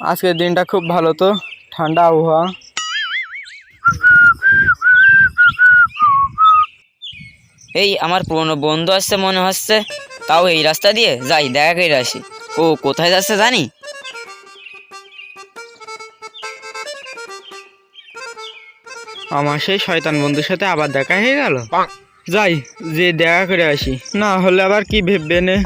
আজকের দিনটা খুব ভালো তো ঠান্ডা আবহাওয়া। এই আমার পুরনো বন্ধু আসছে মনে হচ্ছে তাও এই রাস্তা দিয়ে যাই দেখা করে আসি। ও কোথায় যাচ্ছে জানি? আমার সেই শয়তান বন্ধুর সাথে আবার দেখা হয়ে গেল? যাই যে দেখা করে আসি না হলে আবার কি ভেববে নে?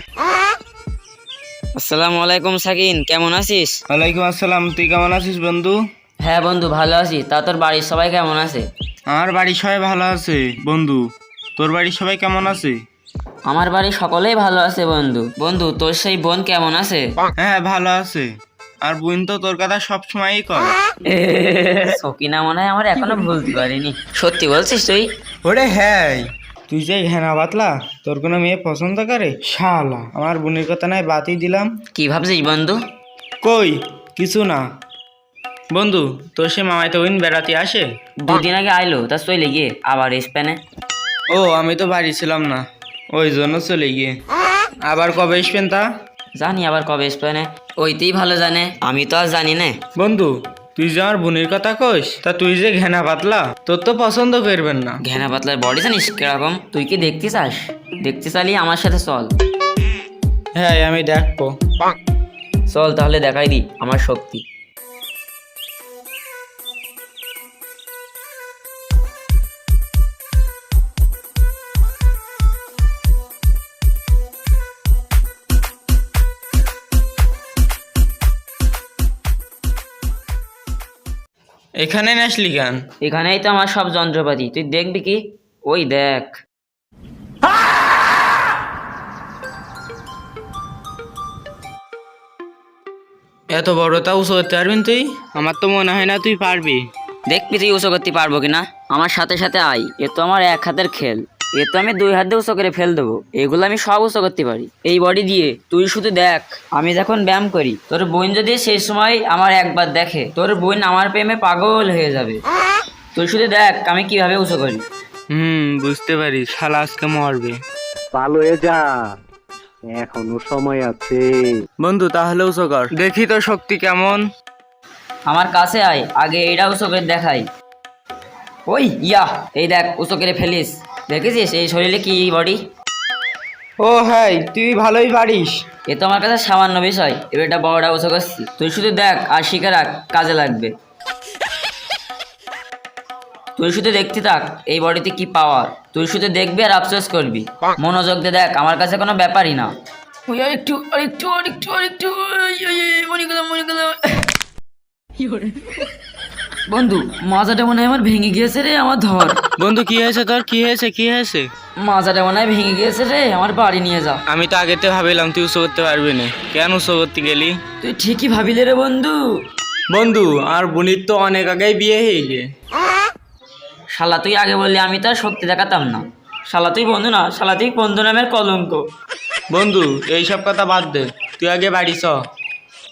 আসসালামু আলাইকুম সাকিন কেমন আছিস? ওয়ালাইকুম আসসালাম তুই কেমন আছিস বন্ধু? হ্যাঁ বন্ধু ভালো আছি। তা তোর বাড়ির সবাই কেমন আছে? আমার বাড়ির সবাই ভালো আছে বন্ধু। তোর বাড়ির সবাই কেমন আছে? আমার বাড়ির সকলেই ভালো আছে বন্ধু। বন্ধু তোর সেই বোন কেমন আছে? হ্যাঁ ভালো আছে। আর বোন তো তোর কথা সব সময়ই কর সকিনা মনে হয় আমার এখনও ভুলতে পারিনি। সত্যি বলছিস তুই? ওরে হ্যাঁ তুই যে ঘেনা বাতলা তোর কোনো মেয়ে পছন্দ করে? শালা আমার বোনের কথা নাই বাতই দিলাম। কি ভাবছিস বন্ধু? কই? কিছু না। বন্ধু তোর সে মামাই তো বেড়াতে আসে? দুদিন আগে আইলো তা চলে গিয়ে আবার স্পেনে। ও আমি তো বাড়ি ছিলাম না ওই জন্য চলে গিয়ে। আবার কবে আসবেন তা? জানি আবার কবে স্পেনে ওইতেই ভালো জানে আমি তো আর জানি না। বন্ধু তুই যে আমার বোনের কথা কইস তা তুই যে ঘেনা পাতলা তোর তো পছন্দ করবেন না। ঘেনা পাতলার বডি জানিস কীরকম? তুই কি দেখতে চাস? দেখতে চালি আমার সাথে চল। হ্যাঁ আমি দেখব। চল তাহলে দেখাই দি আমার শক্তি। এখানে নাসলি গান এখানেই তো আমার সব যন্ত্রপাতি। তুই দেখবি কি? ওই দেখ। এত বড় বড়টা উঁচু করতে পারবি তুই? আমার তো মনে হয় না তুই পারবি। দেখবি তুই উঁচু করতে পারব কিনা? আমার সাথে সাথে আয়। এ তো আমার এক হাতের খেল। এ তো আমি দুই হাত দিয়ে উঁচু করে ফেল দেবো। এগুলো আমি সব উঁচু করতে পারি। এই বডি দিয়ে তুই শুধু দেখ। আমি যখন ব্যায়াম করি তোর বোন যদি সেই সময় আমার একবার দেখে তোর বোন আমার প্রেমে পাগল হয়ে যাবে। তুই শুধু দেখ আমি কীভাবে উঁচু করি। হুম বুঝতে পারি। শালা আজকে মরবে। ভালো হয়ে যা। এখনও সময় আছে। বন্ধু তাহলে উঁচু কর। দেখি তোর শক্তি কেমন। আমার কাছে আয় আগে এইটা উঁচু করে দেখাই। ওই ইয়া এই দেখ উঁচু করে ফেলিস। দেখেছিস এই শরীরে কি বডি ও হ্যাঁ তুই ভালোই পারিস। এ তো আমার কাছে সামান্য বিষয়। এবার এটা বড়টা উঁচু করছি। তুই শুধু দেখ আর শিখে রাখ কাজে লাগবে। তুই শুধু দেখতে থাক এই বডিতে কি পাওয়ার তুই শুধু দেখবি আর আফসোস করবি। মনোযোগ দিয়ে দেখ আমার কাছে কোনো ব্যাপারই না। ওই আরেকটু আরেকটু আরেকটু আরেকটু মনে গেলাম মনে গেলাম বন্ধু মাজাটা মনে হয় আমার ভেঙে গিয়েছে রে আমার ধর। বন্ধু কি হয়েছে তোর? কি হয়েছে? কি হয়েছে? মাজাটা মনে হয় ভেঙে গিয়েছে রে আমার বাড়ি নিয়ে যা। আমি তো আগেতে ভাবিলাম তুই উঁচু করতে পারবি না। কেন উঁচু করতে গেলি? তুই ঠিকই ভাবিলে রে বন্ধু। বন্ধু আর বোনির তো অনেক আগেই বিয়ে হয়ে গিয়ে। শালা তুই আগে বললি আমি তো আর শক্তি দেখাতাম না। শালা তুই বন্ধু না শালা তুই বন্ধু নামের কলঙ্ক। বন্ধু এইসব কথা বাদ দে। তুই আগে বাড়ি চ।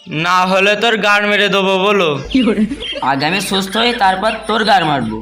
না হলে তোর গান মেরে দেবো বলো। আজ আমি সুস্থ হয়ে তারপর তোর গান মারবো।